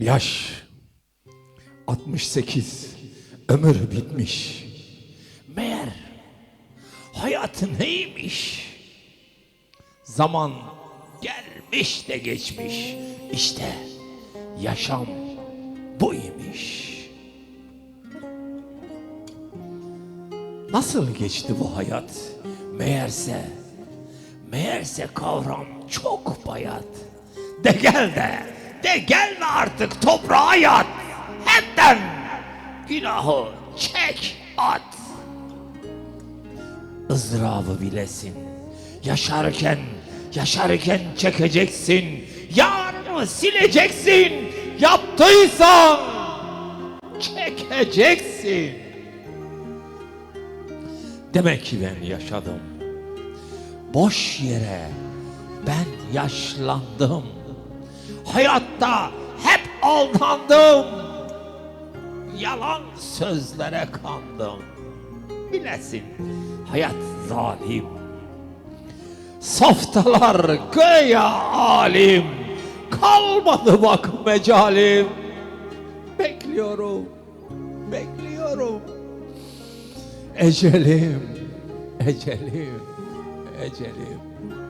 Yaş 68 ömür bitmiş. Meğer hayatı neymiş? Zaman gelmiş de geçmiş. İşte yaşam bu imiş. Nasıl geçti bu hayat? Meğerse, meğerse kavram çok bayat. De gel de, de gelme artık toprağa yat. Hepten günahı çek at. ızdırabı bilesin. Yaşarken, yaşarken çekeceksin. Yarını sileceksin. Yaptıysan çekeceksin. Demek ki ben yaşadım. Boş yere ben yaşlandım. Hayatta hep aldandım. Yalan sözlere kandım. Bilesin hayat zalim. Saftalar göya alim. Kalmadı bak mecalim. Bekliyorum, bekliyorum. Ecelim, ecelim, ecelim.